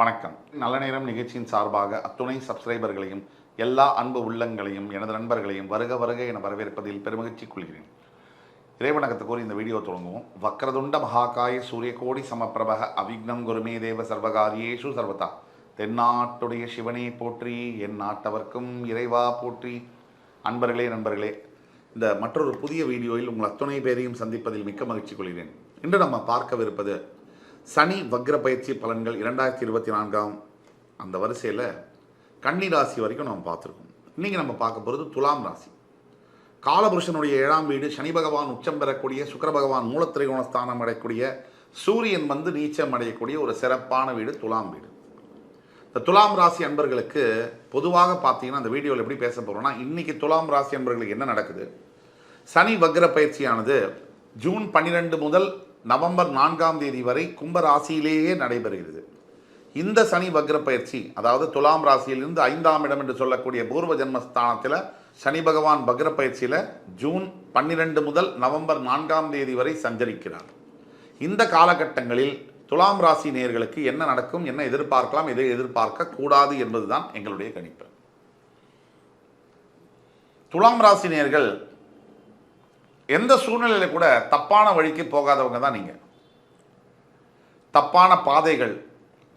வணக்கம். நல்ல நேரம் நிகழ்ச்சியின் சார்பாக அத்துணை சப்ஸ்கிரைபர்களையும் எல்லா அன்பு உள்ளங்களையும் எனது நண்பர்களையும் வருக வருக என வரவேற்பதில் பெருமகிழ்ச்சி கொள்கிறேன். இறைவணக்கத்தை கூறி இந்த வீடியோ தொடங்குவோம். வக்ரதுண்ட மகாகாய சூரியகோடி சமப்பிரபக அவிக்னம் குருமே தேவ சர்வகாரியேஷு சர்வதா. தென்னாட்டுடைய சிவனே போற்றி என் நாட்டவர்க்கும் இறைவா போற்றி. அன்பர்களே நண்பர்களே இந்த மற்றொரு புதிய வீடியோவில் உங்கள் அத்துணை பேரையும் சந்திப்பதில் மிக்க மகிழ்ச்சி கொள்கிறேன். இன்று நம்ம பார்க்கவிருப்பது சனி வக்ர பயிற்சி பலன்கள் இரண்டாயிரத்தி இருபத்தி நான்காம் அந்த வரிசையில் கன்னி ராசி வரைக்கும் நம்ம பார்த்துருக்கோம். இன்றைக்கி நம்ம பார்க்க போகிறது துலாம் ராசி. காலபுருஷனுடைய ஏழாம் வீடு சனி பகவான் உச்சம் பெறக்கூடிய சுக்கர பகவான் மூலத்திரிகோண ஸ்தானம் அடையக்கூடிய சூரியன் வந்து நீச்சம் அடையக்கூடிய ஒரு சிறப்பான வீடு துலாம் வீடு. இந்த துலாம் ராசி அன்பர்களுக்கு பொதுவாக பார்த்தீங்கன்னா அந்த வீடியோவில் எப்படி பேச போகிறோம்னா இன்றைக்கி துலாம் ராசி அன்பர்களுக்கு என்ன நடக்குது? சனி வக்ர பயிற்சியானது ஜூன் பன்னிரெண்டு முதல் நவம்பர் நான்காம் தேதி வரை கும்ப ராசியிலேயே நடைபெறுகிறது. இந்த சனி வக்ர பயிற்சி அதாவது துலாம் ராசியிலிருந்து ஐந்தாம் இடம் என்று சொல்லக்கூடிய பூர்வ ஜென்மஸ்தானத்தில் சனி பகவான் வக்ர பயிற்சியில் ஜூன் பன்னிரெண்டு முதல் நவம்பர் நான்காம் தேதி வரை சஞ்சரிக்கிறார். இந்த காலகட்டங்களில் துலாம் ராசி நேர்களுக்கு என்ன நடக்கும் என்ன எதிர்பார்க்கலாம் எதை எதிர்பார்க்க கூடாது என்பதுதான் எங்களுடைய கணிப்பு. துலாம் ராசி நேர்கள் எந்த சூழ்நிலையில கூட தப்பான வழிக்கு போகாதவங்க தான் நீங்கள் தப்பான பாதைகள்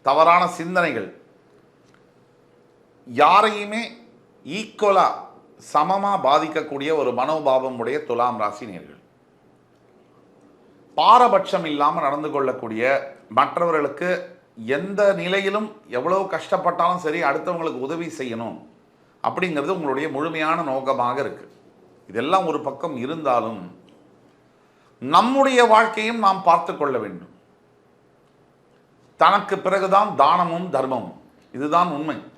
தவறான சிந்தனைகள் யாரையுமே ஈக்குவலாக சமமாக பாதிக்கக்கூடிய ஒரு மனோபாவம் உடைய துலாம் ராசி நேர்கள். பாரபட்சம் இல்லாமல் நடந்து கொள்ளக்கூடிய மற்றவர்களுக்கு எந்த நிலையிலும் எவ்வளோ கஷ்டப்பட்டாலும் சரி அடுத்தவங்களுக்கு உதவி செய்யணும் அப்படிங்கிறது உங்களுடைய முழுமையான நோக்கமாக இருக்குது இதெல்லாம் ஒரு பக்கம் இருந்தாலும் நம்முடைய வாழ்க்கையும் நாம் பார்த்து கொள்ள வேண்டும். தனக்கு பிறகுதான் தானமும் தர்மமும். இதுதான் உண்மை.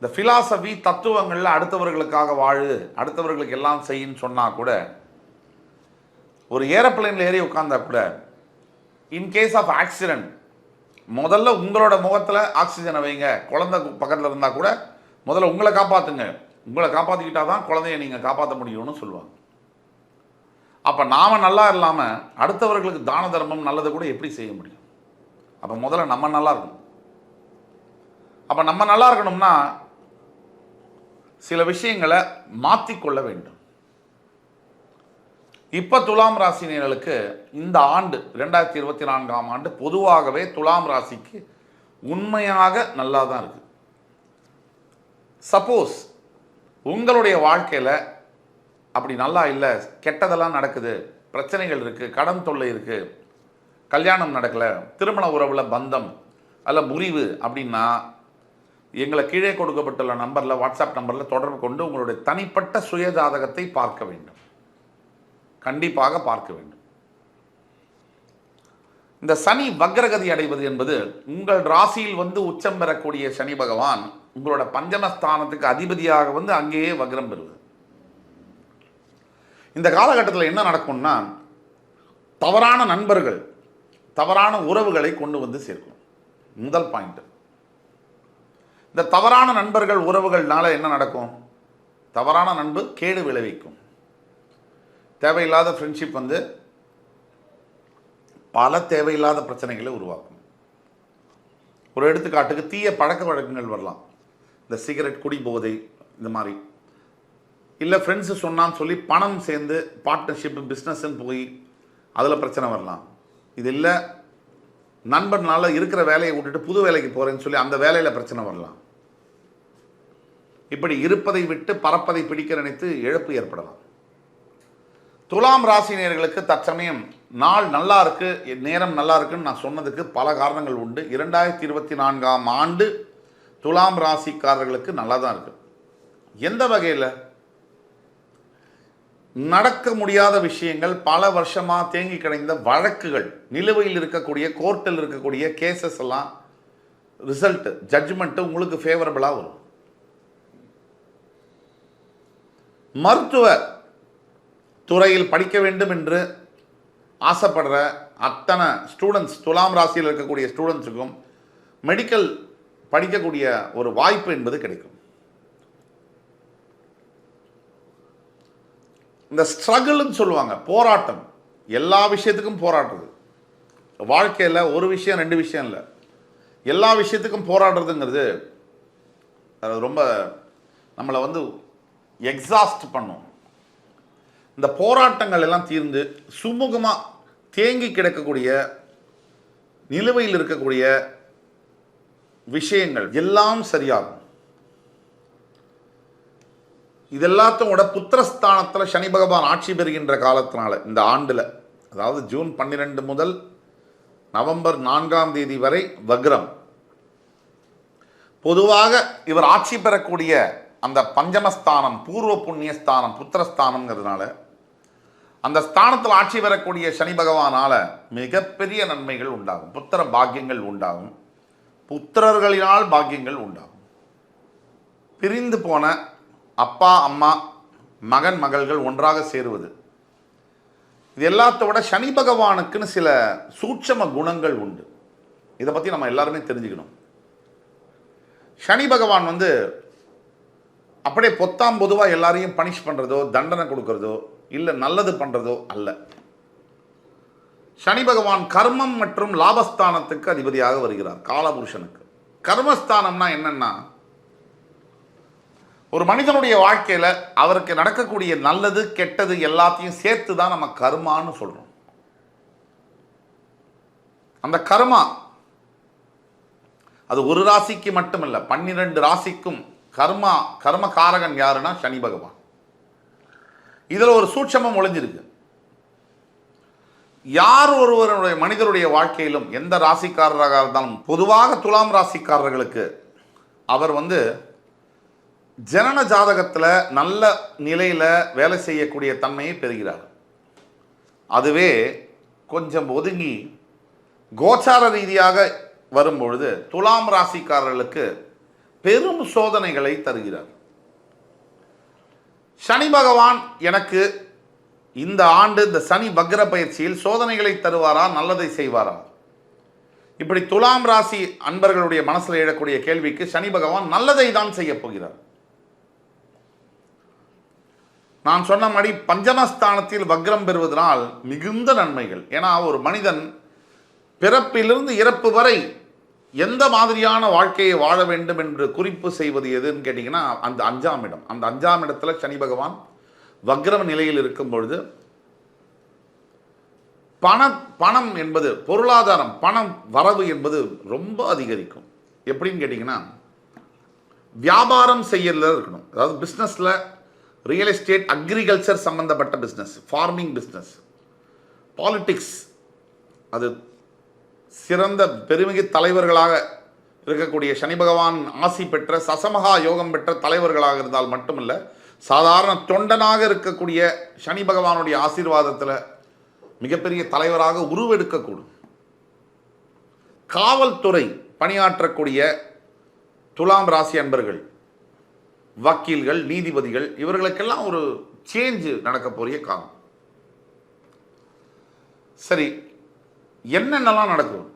இந்த பிலாசபி தத்துவங்களில் அடுத்தவர்களுக்காக வாழு அடுத்தவர்களுக்கு எல்லாம் செய்யின்னு சொன்னால் கூட ஒரு ஏரோப்ளைனில் ஏறி உட்கார்ந்தா கூட இன் கேஸ் ஆஃப் ஆக்சிடென்ட் முதல்ல உங்களோட முகத்தில் ஆக்சிஜனை வைங்க. குழந்தை பக்கத்தில் இருந்தால் கூட முதல்ல உங்களை காப்பாற்றுங்க உங்களை காப்பாற்றிக்கிட்டா தான் குழந்தைய நீங்கள் காப்பாற்ற முடியும்னு சொல்லுவாங்க. அப்போ நாம் நல்லா இல்லாமல் அடுத்தவர்களுக்கு தான தர்மம் நல்லதை கூட எப்படி செய்ய முடியும்? அப்போ முதல்ல நம்ம நல்லா இருக்கணும். அப்போ நம்ம நல்லா இருக்கணும்னா சில விஷயங்களை மாற்றிக்கொள்ள வேண்டும். இப்போ துலாம் ராசினியர்களுக்கு இந்த ஆண்டு ரெண்டாயிரத்தி இருபத்தி நான்காம் ஆண்டு பொதுவாகவே துலாம் ராசிக்கு உண்மையாக நல்லா தான் இருக்குது சப்போஸ் உங்களுடைய வாழ்க்கையில் அப்படி நல்லா இல்லை கெட்டதெல்லாம் நடக்குது பிரச்சனைகள் இருக்குது கடன் தொல்லை இருக்குது கல்யாணம் நடக்கலை திருமண உறவில் பந்தம் அல்ல முறிவு அப்படின்னா எங்களை கீழே கொடுக்கப்பட்டுள்ள நம்பரில் வாட்ஸ்அப் நம்பரில் தொடர்பு கொண்டு உங்களுடைய தனிப்பட்ட சுயஜாதகத்தை பார்க்க வேண்டும். கண்டிப்பாக பார்க்க வேண்டும். இந்த சனி வக்ரகதி அடைவது என்பது உங்கள் ராசியில் வந்து உச்சம் பெறக்கூடிய சனி பகவான் உங்களோட பஞ்சமஸ்தானத்துக்கு அதிபதியாக வந்து அங்கேயே வக்ரம் பெறுவது. இந்த காலகட்டத்தில் என்ன நடக்கும்னா தவறான நண்பர்கள் தவறான உறவுகளை கொண்டு வந்து சேர்க்கும் முதல் பாயிண்ட் இந்த தவறான நண்பர்கள் உறவுகள்னால என்ன நடக்கும்? தவறான நண்பு கேடு விளைவிக்கும். தேவையில்லாத ஃப்ரெண்ட்ஷிப் வந்து பல தேவையில்லாத பிரச்சனைகளை உருவாக்கும். ஒரு எடுத்துக்காட்டுக்கு தீய பழக்க வழக்கங்கள் வரலாம். இந்த சிகரெட் குடி போதை இந்த மாதிரி. இல்லை ஃப்ரெண்ட்ஸு சொன்னான்னு சொல்லி பணம் சேர்ந்து பார்ட்னர்ஷிப்பு பிஸ்னஸ்ன்னு போய் அதில் பிரச்சனை வரலாம். இது இல்லை நண்பனால இருக்கிற வேலையை விட்டுட்டு புது வேலைக்கு போகிறேன்னு சொல்லி அந்த வேலையில் பிரச்சனை வரலாம். இப்படி இருப்பதை விட்டு பறப்பதை பிடிக்க நினைத்து இழப்பு ஏற்படலாம். துலாம் ராசினியர்களுக்கு தற்சமயம் நாள் நல்லா இருக்கு நேரம் நல்லா இருக்குன்னு நான் சொன்னதுக்கு பல காரணங்கள் உண்டு. இரண்டாயிரத்தி இருபத்தி நான்காம் ஆண்டு துலாம் ராசிக்காரர்களுக்கு நல்லா தான் இருக்கு. எந்த வகையில்? நடக்க முடியாத விஷயங்கள் பல வருஷமாக தேங்கி கிடந்த வழக்குகள் நிலுவையில் இருக்கக்கூடிய கோர்ட்டில் இருக்கக்கூடிய கேசஸ் எல்லாம் ரிசல்ட்டு ஜட்ஜ்மெண்ட்டு உங்களுக்கு ஃபேவரபிளாக வரும். மருத்துவ துறையில் படிக்க வேண்டும் என்று ஆசைப்படுற அத்தனை ஸ்டூடெண்ட்ஸ் துலாம் ராசியில் இருக்கக்கூடிய ஸ்டூடெண்ட்ஸுக்கும் மெடிக்கல் படிக்கக்கூடிய ஒரு வாய்ப்பு என்பது கிடைக்கும். இந்த ஸ்ட்ரகிள்னு சொல்லுவாங்க போராட்டம். எல்லா விஷயத்துக்கும் போராடுறது. வாழ்க்கையில் ஒரு விஷயம் ரெண்டு விஷயம் இல்லை. எல்லா விஷயத்துக்கும் போராடுறதுங்கிறது அது ரொம்ப நம்மளை வந்து எக்ஸாஸ்ட் பண்ணும். இந்த போராட்டங்கள் எல்லாம் தீர்ந்து சுமூகமாக தேங்கி கிடக்கக்கூடிய நிலுவையில் இருக்கக்கூடிய விஷயங்கள் எல்லாம் சரியாகும். இதெல்லாத்தையும் விட புத்திரஸ்தானத்தில் சனி பகவான் ஆட்சி பெறுகின்ற காலத்தினால இந்த ஆண்டில் அதாவது ஜூன் பன்னிரெண்டு முதல் நவம்பர் நான்காம் தேதி வரை வக்ரம். பொதுவாக இவர் ஆட்சி பெறக்கூடிய அந்த பஞ்சமஸ்தானம் பூர்வ புண்ணியஸ்தானம் புத்திரஸ்தானம்ங்கிறதுனால அந்த ஸ்தானத்தில் ஆட்சி பெறக்கூடிய சனி பகவானால் மிகப்பெரிய நன்மைகள் உண்டாகும் புத்திர பாக்கியங்கள் உண்டாகும். புத்திரர்களினால் பாக்கியங்கள் உண்டாகும். பிரிந்து போன அப்பா அம்மா மகன் மகள்கள் ஒன்றாக சேருவது. இது எல்லாத்தோட சனி பகவானுக்குன்னு சில சூட்சம குணங்கள் உண்டு. இதை பற்றி நம்ம எல்லாருமே தெரிஞ்சுக்கணும். சனி பகவான் வந்து அப்படியே பொத்தாம் பொதுவாக எல்லாரையும் பனிஷ் பண்ணுறதோ தண்டனை கொடுக்கறதோ இல்லை நல்லது பண்ணுறதோ அல்ல. சனி பகவான் கர்மம் மற்றும் லாபஸ்தானத்துக்கு அதிபதியாக வருகிறார் காலபுருஷனுக்கு. கர்மஸ்தானம்னா என்னன்னா ஒரு மனிதனுடைய வாழ்க்கையில் அவருக்கு நடக்கக்கூடிய நல்லது கெட்டது எல்லாத்தையும் சேர்த்து தான் நம்ம கர்மான்னு சொல்கிறோம் அந்த கர்மா அது ஒரு ராசிக்கு மட்டுமல்ல பன்னிரெண்டு ராசிக்கும் கர்மா கர்ம காரகன் யாருன்னா சனி பகவான். இதில் ஒரு சூட்சமம் ஒளிஞ்சிருக்கு. யார் ஒருவருடைய மனிதருடைய வாழ்க்கையிலும் எந்த ராசிக்காரராக இருந்தாலும் பொதுவாக துலாம் ராசிக்காரர்களுக்கு அவர் வந்து ஜனன ஜாதகத்தில் நல்ல நிலையில் வேலை செய்யக்கூடிய தன்மையை பெறுகிறார். அதுவே கொஞ்சம் ஒதுங்கி கோச்சார ரீதியாக வரும்பொழுது துலாம் ராசிக்காரர்களுக்கு பெரும் சோதனைகளை தருகிறார். சனி பகவான் எனக்கு இந்த ஆண்டு இந்த சனி வக்ர பயிற்சியில் சோதனைகளை தருவாரா நல்லதை செய்வாரா? இப்படி துலாம் ராசி அன்பர்களுடைய மனசில் எழக்கூடிய கேள்விக்கு சனி பகவான் நல்லதை தான் செய்ய போகிறார். நான் சொன்ன மாதிரி பஞ்சமஸ்தானத்தில் வக்ரம் பெறுவதனால் மிகுந்த நன்மைகள். ஏன்னா ஒரு மனிதன் பிறப்பிலிருந்து இறப்பு வரை எந்த மாதிரியான வாழ்க்கையை வாழ வேண்டும் என்று குறிப்பு செய்வது எதுன்னு கேட்டிங்கன்னா அந்த அஞ்சாம் இடம். அந்த அஞ்சாம் இடத்துல சனி பகவான் வக்ரம் நிலையில் இருக்கும் பொழுது பண பணம் என்பது பொருளாதாரம் பணம் வரவு என்பது ரொம்ப அதிகரிக்கும். எப்படின்னு கேட்டிங்கன்னா வியாபாரம் செய்யல இருக்கணும். அதாவது பிஸ்னஸில் ரியல் எஸ்டேட் அக்ரிகல்ச்சர் சம்மந்தப்பட்ட பிஸ்னஸ் ஃபார்மிங் பிஸ்னஸ் பாலிட்டிக்ஸ் அது சிறந்த பெருமிகு தலைவர்களாக இருக்கக்கூடிய சனி பகவான் ஆசி பெற்ற சசமகா யோகம் பெற்ற தலைவர்களாக இருந்தால் மட்டுமல்ல சாதாரண தொண்டனாக இருக்கக்கூடிய சனி பகவானுடைய ஆசீர்வாதத்தில் மிகப்பெரிய தலைவராக உருவெடுக்கக்கூடும். காவல்துறை பணியாற்றக்கூடிய துலாம் ராசி அன்பர்கள் வக்கீல்கள் நீதிபதிகள் இவர்களுக்கெல்லாம் ஒரு சேஞ்சு நடக்க போறிய காலம். சரி என்னென்னலாம் நடக்கும்?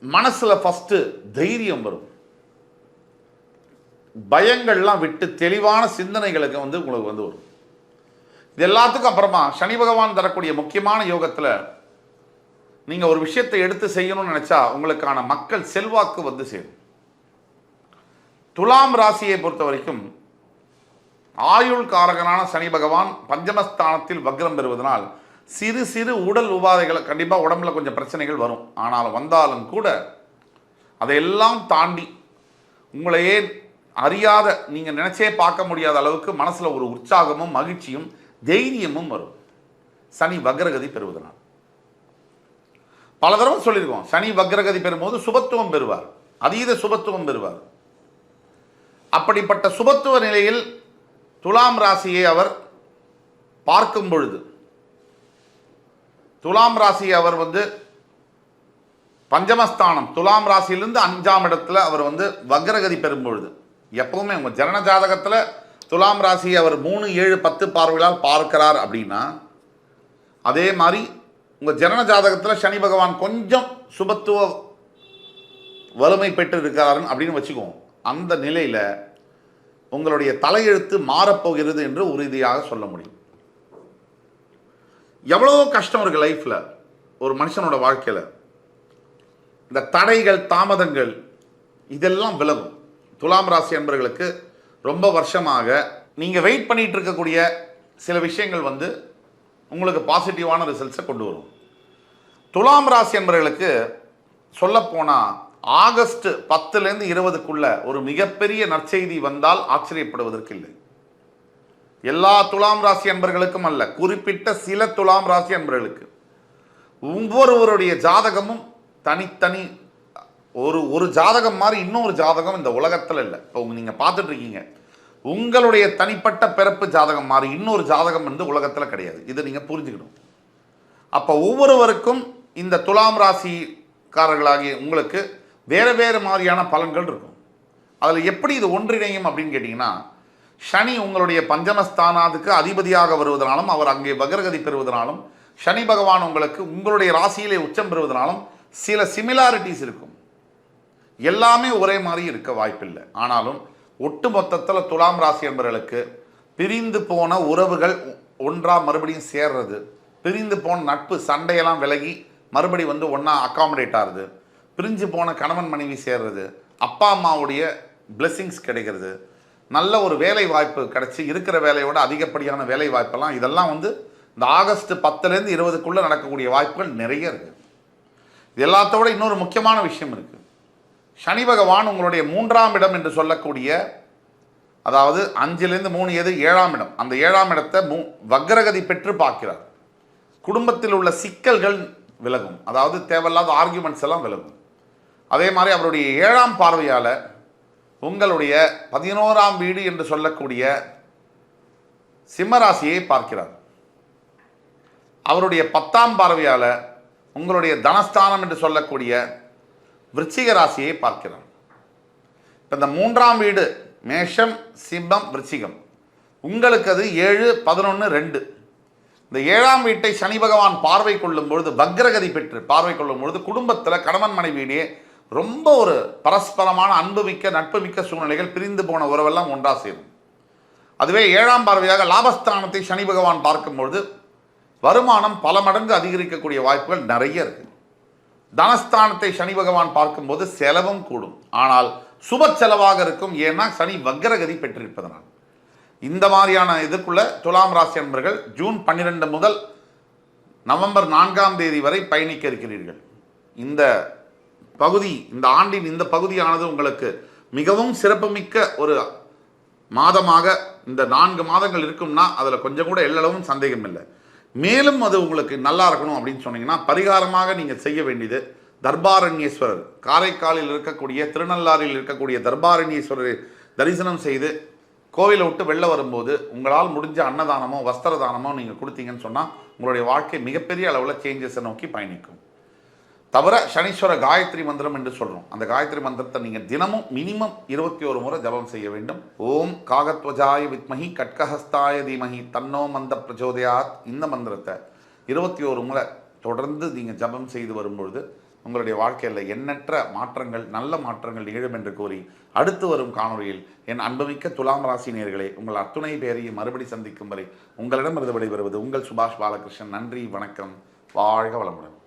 மனசில் ஃபஸ்ட்டு தைரியம் வரும். பயங்கள்லாம் விட்டு தெளிவான சிந்தனைகளுக்கு வந்து உங்களுக்கு வந்து வரும். இது எல்லாத்துக்கும் அப்புறமா சனி பகவான் தரக்கூடிய முக்கியமான யோகத்தில் நீங்கள் ஒரு விஷயத்தை எடுத்து செய்யணும்னு நினச்சா உங்களுக்கான மக்கள் செல்வாக்கு வந்து சேரும். துலாம் ராசியை பொறுத்த வரைக்கும் ஆயுள் காரகனான சனி பகவான் பஞ்சமஸ்தானத்தில் வக்ரம் பெறுவதனால் சிறு சிறு உடல் உபாதைகளை கண்டிப்பாக உடம்புல கொஞ்சம் பிரச்சனைகள் வரும். ஆனால் வந்தாலும் கூட அதையெல்லாம் தாண்டி உங்களையே அறியாத நீங்கள் நினச்சே பார்க்க முடியாத அளவுக்கு மனசில் ஒரு உற்சாகமும் மகிழ்ச்சியும் தைரியமும் வரும். சனி வக்ரகதி பெறுவதனால். பல தடவை சொல்லியிருக்கோம் சனி வக்ரகதி பெறும்போது சுபத்துவம் பெறுவார். அதீத சுபத்துவம் பெறுவார். அப்படிப்பட்ட சுபத்துவ நிலையில் துலாம் ராசியை அவர் பார்க்கும் பொழுது துலாம் ராசியை அவர் வந்து பஞ்சமஸ்தானம் துலாம் ராசியிலிருந்து அஞ்சாம் இடத்துல அவர் வந்து வக்ரகதி பெறும்பொழுது எப்பவுமே உங்கள் ஜனன ஜாதகத்தில் துலாம் ராசி அவர் மூணு ஏழு பத்து பார்வைகளால் பார்க்கிறார் அப்படின்னா அதே மாதிரி உங்கள் ஜனன ஜாதகத்தில் சனி பகவான் கொஞ்சம் சுபத்துவ வலிமை பெற்று இருக்கிறாருன்னு அப்படின்னு வச்சுக்குவோம் அந்த நிலையில் உங்களுடைய தலையெழுத்து மாறப்போகிறது என்று உறுதியாக சொல்ல முடியும். எவ்வளோ கஷ்டம் இருக்குது லைஃப்பில் ஒரு மனுஷனோட வாழ்க்கையில். இந்த தடைகள் தாமதங்கள் இதெல்லாம் விலகும். துலாம் ராசி அன்பர்களுக்கு ரொம்ப வருஷமாக நீங்கள் வெயிட் பண்ணிட்டு இருக்கக்கூடிய சில விஷயங்கள் வந்து உங்களுக்கு பாசிட்டிவான ரிசல்ட்ஸை கொண்டு வரும். துலாம் ராசி அன்பர்களுக்கு சொல்லப்போனால் ஆகஸ்ட் பத்துலேருந்து இருபதுக்குள்ள ஒரு மிகப்பெரிய நற்செய்தி வந்தால் ஆச்சரியப்படுவதற்கு இல்லை. எல்லா துலாம் ராசி அன்பர்களுக்கும் அல்ல குறிப்பிட்ட சில துலாம் ராசி அன்பர்களுக்கு. ஒவ்வொருவருடைய ஜாதகமும் தனித்தனி ஒரு ஒரு ஜாதகம் மாதிரி இன்னொரு ஜாதகம் இந்த உலகத்தில் இல்லை. இப்போ நீங்கள் பார்த்துட்டு இருக்கீங்க உங்களுடைய தனிப்பட்ட பிறப்பு ஜாதகம் மாதிரி இன்னொரு ஜாதகம் வந்து உலகத்தில் கிடையாது. இதை நீங்கள் புரிஞ்சுக்கணும். அப்போ ஒவ்வொருவருக்கும் இந்த துலாம் ராசிக்காரர்களாகிய உங்களுக்கு வேறு வேறு மாதிரியான பலன்கள் இருக்கும். அதில் எப்படி இது ஒன்றிணையும் அப்படின்னு கேட்டிங்கன்னா சனி உங்களுடைய பஞ்சமஸ்தானாதுக்கு அதிபதியாக வருவதனாலும் அவர் அங்கே வகரகதி பெறுவதனாலும் சனி பகவான் உங்களுக்கு உங்களுடைய ராசியிலே உச்சம் பெறுவதனாலும் சில சிமிலாரிட்டிஸ் இருக்கும். எல்லாமே ஒரே மாதிரி இருக்க வாய்ப்பில்லை. ஆனாலும் ஒட்டு மொத்தத்தில் துலாம் ராசி என்பவர்களுக்கு பிரிந்து போன உறவுகள் ஒன்றாக மறுபடியும் சேர்றது பிரிந்து போன நட்பு சண்டையெல்லாம் விலகி மறுபடி வந்து ஒன்றா அக்காமடேட் ஆகுது பிரிஞ்சு போன கணவன் மனைவி சேர்றது அப்பா அம்மாவுடைய பிளெஸ்ஸிங்ஸ் கிடைக்கிறது நல்ல ஒரு வேலை வாய்ப்பு கிடச்சி இருக்கிற வேலையோட அதிகப்படியான வேலை வாய்ப்பெல்லாம் இதெல்லாம் வந்து இந்த ஆகஸ்ட் பத்துலேருந்து இருபதுக்குள்ளே நடக்கக்கூடிய வாய்ப்புகள் நிறைய இருக்குது இது எல்லாத்தோட இன்னொரு முக்கியமான விஷயம் இருக்குது சனி பகவான் உங்களுடைய மூன்றாம் இடம் என்று சொல்லக்கூடிய அதாவது அஞ்சிலிருந்து மூணு எது? ஏழாம் இடம். அந்த ஏழாம் இடத்தை மூ வக்ரகதி பெற்று பார்க்கிறார். குடும்பத்தில் உள்ள சிக்கல்கள் விலகும். அதாவது தேவையில்லாத ஆர்கியூமெண்ட்ஸ் எல்லாம் விலகும். அதே மாதிரி அவருடைய ஏழாம் பார்வையால் உங்களுடைய பதினோராம் வீடு என்று சொல்லக்கூடிய சிம்மராசியை பார்க்கிறார். அவருடைய பத்தாம் பார்வையால் உங்களுடைய தனஸ்தானம் என்று சொல்லக்கூடிய விருச்சிக ராசியை பார்க்கிறோம். இப்போ இந்த மூன்றாம் வீடு மேஷம் சிம்மம் விருச்சிகம். உங்களுக்கு அது ஏழு பதினொன்று ரெண்டு. இந்த ஏழாம் வீட்டை சனி பகவான் பார்வை கொள்ளும் பொழுது பக்ரகதி பெற்று பார்வை கொள்ளும் பொழுது குடும்பத்தில் கணவன் மனைவியிடையே ரொம்ப ஒரு பரஸ்பரமான அன்புமிக்க நட்புமிக்க சூழ்நிலைகள் பிரிந்து போன உறவெல்லாம் ஒன்றா சேரும். அதுவே ஏழாம் பார்வையாக லாபஸ்தானத்தை சனி பகவான் பார்க்கும்பொழுது வருமானம் பல மடங்கு அதிகரிக்கக்கூடிய வாய்ப்புகள் நிறைய இருக்குது தனஸ்தானத்தை சனி பகவான் பார்க்கும்போது செலவும் கூடும். ஆனால் சுப செலவாக இருக்கும். ஏன்னா சனி வக்ரகதி பெற்றிருப்பதனால். இந்த மாதிரியான இதுக்குள்ள துலாம் ராசி அன்பர்கள் ஜூன் பன்னிரெண்டு முதல் நவம்பர் நான்காம் தேதி வரை பயணிக்க இருக்கிறீர்கள். இந்த பகுதி இந்த ஆண்டின் இந்த பகுதியானது உங்களுக்கு மிகவும் சிறப்புமிக்க ஒரு மாதமாக இந்த நான்கு மாதங்கள் இருக்கும்னா அதில் கொஞ்சம் கூட எல்லளவும் சந்தேகம் இல்லை மேலும் அது உங்களுக்கு நல்லா இருக்கணும் அப்படின்னு சொன்னீங்கன்னா பரிகாரமாக நீங்கள் செய்ய வேண்டியது தர்பாரண்யேஸ்வரர். காரைக்காலில் இருக்கக்கூடிய திருநள்ளாறில் இருக்கக்கூடிய தர்பாரண்யேஸ்வரரை தரிசனம் செய்து கோவிலை விட்டு வெளில வரும்போது உங்களால் முடிஞ்ச அன்னதானமோ வஸ்திர தானமோ நீங்கள் கொடுத்தீங்கன்னு சொன்னால் உங்களுடைய வாழ்க்கை மிகப்பெரிய அளவில் சேஞ்சஸை நோக்கி பயணிக்கும். தவிர சனீஸ்வர காயத்ரி மந்திரம் என்று சொல்கிறோம் அந்த காயத்ரி மந்திரத்தை நீங்கள் தினமும் மினிமம் இருபத்தி ஒரு முறை ஜபம் செய்ய வேண்டும். ஓம் காகத்வஜாய வித்மஹி கட்கஹஸ்தாய தீமஹி தன்னோ மந்த பிரச்சோதயாத் இந்த மந்திரத்தை இருபத்தி ஒரு முறை தொடர்ந்து நீங்கள் ஜபம் செய்து வரும்பொழுது உங்களுடைய வாழ்க்கையில் எண்ணற்ற மாற்றங்கள் நல்ல மாற்றங்கள் நிகழும் என்று கூறி அடுத்து வரும் காணொளியில் என் அன்புமிக்க துலாம் ராசி உங்கள் அத்துணை பேரையும் மறுபடி சந்திக்கும் வரை உங்களிடமிருந்து விடைபெறுவது உங்கள் சுபாஷ் பாலகிருஷ்ணன். நன்றி வணக்கம். வாழ்க வளமுடன்.